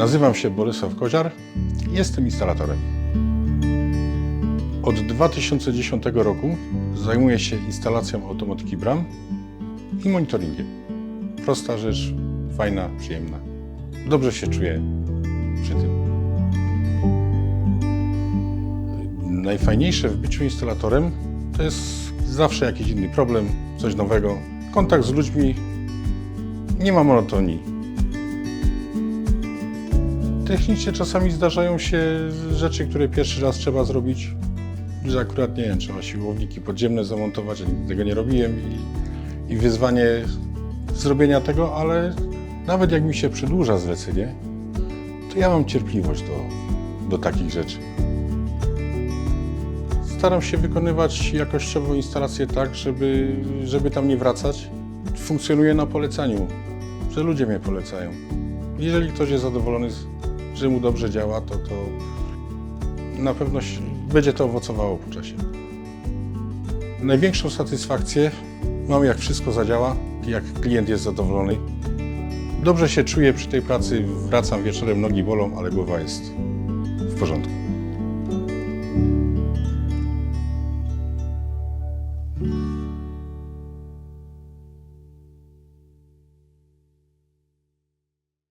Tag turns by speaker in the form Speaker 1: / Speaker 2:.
Speaker 1: Nazywam się Bolesław Koziar jestem instalatorem. Od 2010 roku zajmuję się instalacją automatyki bram i monitoringiem. Prosta rzecz, fajna, przyjemna. Dobrze się czuję przy tym. Najfajniejsze w byciu instalatorem to jest zawsze jakiś inny problem, coś nowego. Kontakt z ludźmi, nie ma monotonii. Technicznie czasami zdarzają się rzeczy, które pierwszy raz trzeba zrobić, że akurat nie wiem, trzeba siłowniki podziemne zamontować, ja tego nie robiłem i, i wyzwanie zrobienia tego, ale nawet jak mi się przedłuża zlecenie, to ja mam cierpliwość do, do takich rzeczy. Staram się wykonywać jakościowo instalację tak, żeby, żeby tam nie wracać. Funkcjonuję na polecaniu, że ludzie mnie polecają. Jeżeli ktoś jest zadowolony, z- że mu dobrze działa, to, to na pewno będzie to owocowało po czasie. Największą satysfakcję mam, jak wszystko zadziała, jak klient jest zadowolony. Dobrze się czuję przy tej pracy, wracam wieczorem, nogi bolą, ale głowa jest w porządku.